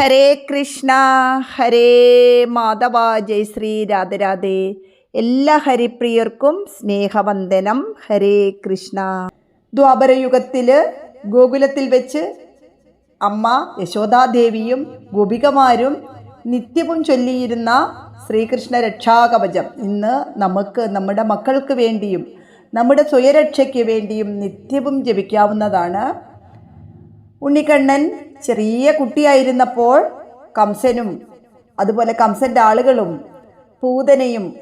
ഹരേ കൃഷ്ണ ഹരേ മാധവ ജയ് ശ്രീ രാധരാധേ എല്ലാ ഹരിപ്രിയർക്കും സ്നേഹവന്ദനം. ഹരേ കൃഷ്ണ. ദ്വാപരയുഗത്തിൽ ഗോകുലത്തിൽ വെച്ച് അമ്മ യശോദാദേവിയും ഗോപികമാരും നിത്യവും ചൊല്ലിയിരുന്ന ശ്രീകൃഷ്ണ രക്ഷാകവചം ഇന്ന് നമുക്ക് നമ്മുടെ മക്കൾക്ക് വേണ്ടിയും നമ്മുടെ സ്വയരക്ഷയ്ക്ക് വേണ്ടിയും നിത്യവും ജപിക്കാവുന്നതാണ്. ഉണ്ണിക്കണ്ണൻ ചെറിയ കുട്ടിയായിരുന്നപ്പോൾ കംസനും അതുപോലെ കംസന്റെ ആളുകളും പൂതനയും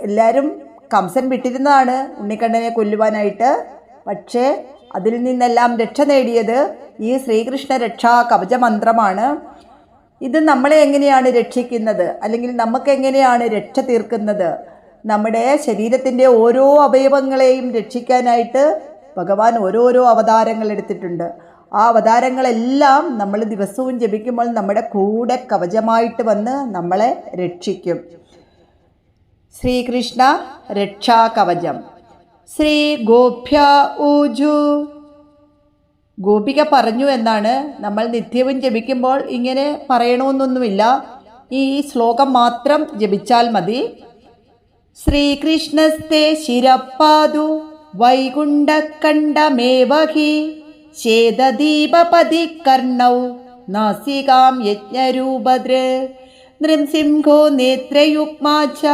എല്ലാവരും കംസൻ വിട്ടിരുന്നതാണ് ഉണ്ണിക്കണ്ണനെ കൊല്ലുവാനായിട്ട്. പക്ഷേ അതിൽ നിന്നെല്ലാം രക്ഷ നേടിയത് ഈ ശ്രീകൃഷ്ണ രക്ഷാ കവചമന്ത്രമാണ്. ഇത് നമ്മളെ എങ്ങനെയാണ് രക്ഷിക്കുന്നത്? അല്ലെങ്കിൽ നമുക്ക് എങ്ങനെയാണ് രക്ഷ തീർക്കുന്നത്? നമ്മുടെ ശരീരത്തിന്റെ ഓരോ അവയവങ്ങളെയും രക്ഷിക്കാനായിട്ട് ഭഗവാൻ ഓരോരോ അവതാരങ്ങൾ എടുത്തിട്ടുണ്ട്. ആ അവതാരങ്ങളെല്ലാം നമ്മൾ ദിവസവും ജപിക്കുമ്പോൾ നമ്മുടെ കൂടെ കവചമായിട്ട് വന്ന് നമ്മളെ രക്ഷിക്കും. ശ്രീകൃഷ്ണ രക്ഷാ കവചം. ശ്രീ ഗോഭ്യ ഊജു. ഗോപിക പറഞ്ഞു എന്നാണ് നമ്മൾ നിത്യവും ജപിക്കുമ്പോൾ ഇങ്ങനെ പറയണമെന്നൊന്നുമില്ല ഈ ശ്ലോകം മാത്രം ജപിച്ചാൽ മതി. ശ്രീകൃഷ്ണസ്തേ ശിരപ്പാതു വൈകുണ്ഠക്കണ്ഠമേവ ഹി ചേതദീപപതി കർണൗ നാസികാം യജ്ഞരൂപദൃ നൃംസിംഹോ നേത്രയുഗ്മാച്ച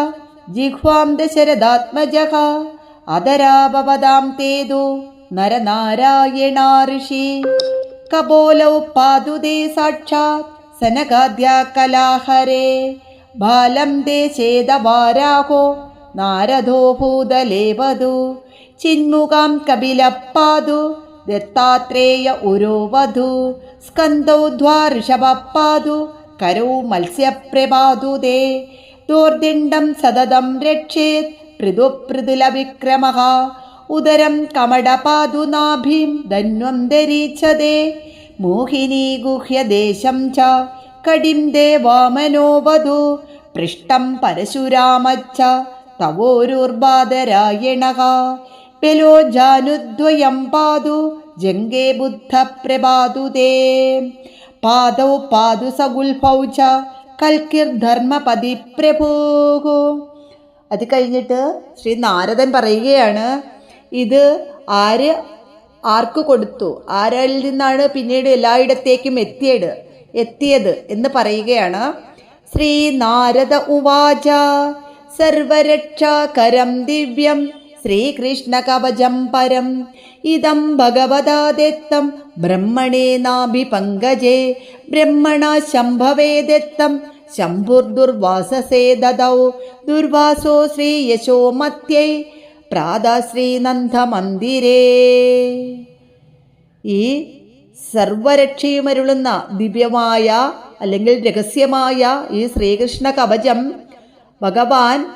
ജിഹ്വാം ദശരഥാത്മജ. അതരാപവതാം തേതു നരനാരായണാഋഷി. കപോലൗ പാതുദേ സാക്ഷാത് സനകാദ്യാ കലാഹരേ ബാലം ദേ ചേതവാരാഹോ നാരദോ ഭൂതലേവതു. ചിന്മുഖാം കപിലപ്പാതു ദത്താത്രേയ ഉരോവധു സ്കന്ദൗധ്വാ കരോ കരൗ മത്സ്യപ്രപാതുദേ ദോർദിണ്ഡം സതതം രക്ഷേത്. പൃഥു പൃഥുല വിക്രമ. ഉദരം കമടപാതുനാഭിം ധന്വം ധരീച്ഛതേ. മോഹിനി ഗുഹ്യദേശം ച. കടിം ദേവാമനോവധു പൃഷ്ടം പരശുരാമച്ച തവോരുർബാധരായണ. ബലോ ജാനുദ്വയം പാതു ബുദ്ധ പ്രഭാതുദേ പാദൗ പാദു സഗുൽഭൗ കൽകിർ കൽക്കിർധർമ്മപതി പ്രഭോ അത് കഴിഞ്ഞിട്ട് ശ്രീ നാരദൻ പറയുകയാണ് ഇത് ആര് ആർക്ക് കൊടുത്തു? ആരിൽ നിന്നാണ് പിന്നീട് എല്ലായിടത്തേക്കും എത്തിയത് എത്തിയത് എന്ന് പറയുകയാണ്. ശ്രീ നാരദ ഉവാച സർവരക്ഷാകരം ദിവ്യം ശ്രീകൃഷ്ണ കവചം പരം. ഇതം ഭഗവതാദത്തം. ബ്രഹ്മണേ നാഭി പങ്കജേ. ബ്രഹ്മണ ശംഭവേ ദത്തം. ശംഭുർദുർവാസസേ ദദൗ. ദുർവാസോ ശ്രീ യശോ ശ്രീയശോ മധ്യൈ മന്ദിരേ. ഈ സർവരക്ഷയുമരുളുന്ന ദിവ്യമായ അല്ലെങ്കിൽ രഹസ്യമായ ഈ ശ്രീകൃഷ്ണ കവചം ഭഗവാൻ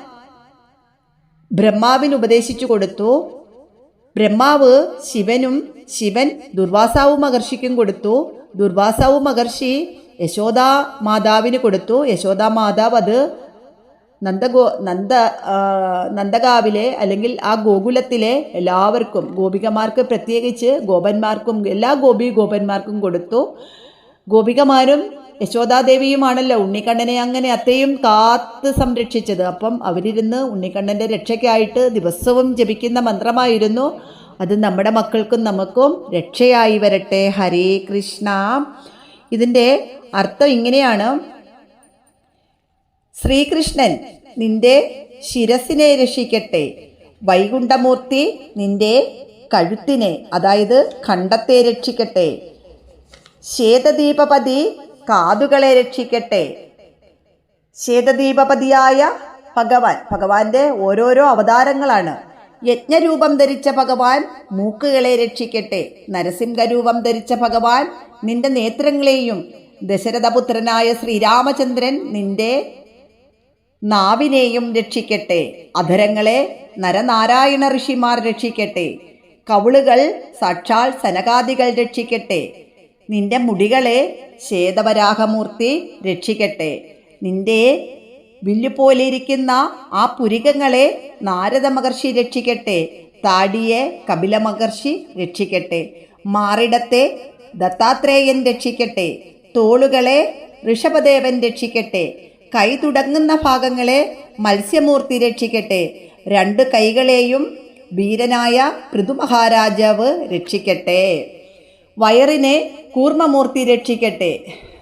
ബ്രഹ്മാവിന് ഉപദേശിച്ചു കൊടുത്തു. ബ്രഹ്മാവ് ശിവനും ശിവൻ ദുർവാസാവു മഹർഷിക്കും കൊടുത്തു. ദുർവാസാവു മഹർഷി യശോദാ മാതാവിന് കൊടുത്തു. യശോദാ മാതാവ് അത് നന്ദഗോ നന്ദ നന്ദകാവിലെ അല്ലെങ്കിൽ ആ ഗോകുലത്തിലെ എല്ലാവർക്കും ഗോപികമാർക്ക് പ്രത്യേകിച്ച് ഗോപന്മാർക്കും എല്ലാ ഗോപി ഗോപന്മാർക്കും കൊടുത്തു. ഗോപികമാരും യശോദാദേവിയുമാണല്ലോ ഉണ്ണിക്കണ്ണനെ അങ്ങനെ അത്രയും കാത്ത് സംരക്ഷിച്ചത്. അപ്പം അവരിരുന്ന് ഉണ്ണിക്കണ്ണന്റെ രക്ഷയ്ക്കായിട്ട് ദിവസവും ജപിക്കുന്ന മന്ത്രമായിരുന്നു. അത് നമ്മുടെ മക്കൾക്കും നമുക്കും രക്ഷയായി വരട്ടെ. ഹരേ കൃഷ്ണ. ഇതിന്റെ അർത്ഥം ഇങ്ങനെയാണ്. ശ്രീകൃഷ്ണൻ നിന്റെ ശിരസിനെ രക്ഷിക്കട്ടെ. വൈകുണ്ഠമൂർത്തി നിന്റെ കഴുത്തിനെ അതായത് ഖണ്ഡത്തെ രക്ഷിക്കട്ടെ. ശേതദീപപതി കാതുകളെ രക്ഷിക്കട്ടെ. ശേതദീപപതിയായ ഭഗവാൻ ഭഗവാന്റെ ഓരോരോ അവതാരങ്ങളാണ്. യജ്ഞരൂപം ധരിച്ച ഭഗവാൻ മൂക്കുകളെ രക്ഷിക്കട്ടെ. നരസിംഹരൂപം ധരിച്ച ഭഗവാൻ നിന്റെ നേത്രങ്ങളെയും. ദശരഥപുത്രനായ ശ്രീരാമചന്ദ്രൻ നിന്റെ നാവിനെയും രക്ഷിക്കട്ടെ. അധരങ്ങളെ നരനാരായണ ഋഷിമാർ രക്ഷിക്കട്ടെ. കവിളുകൾ സാക്ഷാൽ സനകാദികൾ രക്ഷിക്കട്ടെ. നിന്റെ മുടികളെ ശ്വേതവരാഹമൂർത്തി രക്ഷിക്കട്ടെ. നിന്റെ വില്ലുപോലിരിക്കുന്ന ആ പുരികങ്ങളെ നാരദ മഹർഷി രക്ഷിക്കട്ടെ. താടിയെ കപില മഹർഷി രക്ഷിക്കട്ടെ. മാറിടത്തെ ദത്താത്രേയൻ രക്ഷിക്കട്ടെ. തോളുകളെ ഋഷഭദേവൻ രക്ഷിക്കട്ടെ. കൈ തുടങ്ങുന്ന ഭാഗങ്ങളെ മത്സ്യമൂർത്തി രക്ഷിക്കട്ടെ. രണ്ട് കൈകളെയും വീരനായ പൃഥുമഹാരാജാവ് രക്ഷിക്കട്ടെ. വയറിനെ കൂർമ്മമൂർത്തി രക്ഷിക്കട്ടെ.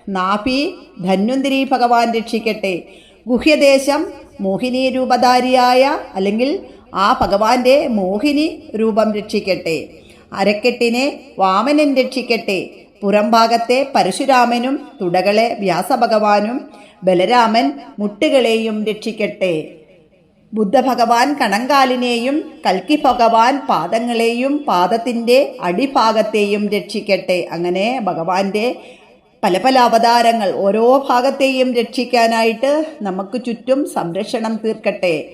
നാഭി ധന്വന്തിരി ഭഗവാൻ രക്ഷിക്കട്ടെ. ഗുഹ്യദേശം മോഹിനി രൂപധാരിയായ അല്ലെങ്കിൽ ആ ഭഗവാന്റെ മോഹിനി രൂപം രക്ഷിക്കട്ടെ. അരക്കെട്ടിനെ വാമനൻ രക്ഷിക്കട്ടെ. പുറംഭാഗത്തെ പരശുരാമനും തുടകളെ വ്യാസഭഗവാനും ബലരാമൻ മുട്ടുകളെയും രക്ഷിക്കട്ടെ. ബുദ്ധഭഗവാൻ കണങ്കാലിനെയും കൽക്കി ഭഗവാൻ പാദങ്ങളെയും പാദത്തിന്റെ അടിഭാഗത്തെയും രക്ഷിക്കട്ടെ. അങ്ങനെ ഭഗവാന്റെ പല പല അവതാരങ്ങൾ ഓരോ ഭാഗത്തെയും രക്ഷിക്കാനായിട്ട് നമുക്ക് ചുറ്റും സംരക്ഷണം തീർക്കട്ടെ.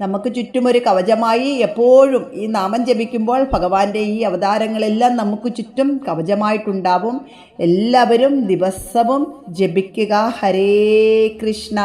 നമുക്ക് ചുറ്റും ഒരു കവചമായി എപ്പോഴും ഈ നാമം ജപിക്കുമ്പോൾ ഭഗവാന്റെ ഈ അവതാരങ്ങളെല്ലാം നമുക്ക് ചുറ്റും കവചമായിട്ടുണ്ടാവും. എല്ലാവരും ദിവസവും ജപിക്കുക. ഹരേ കൃഷ്ണ.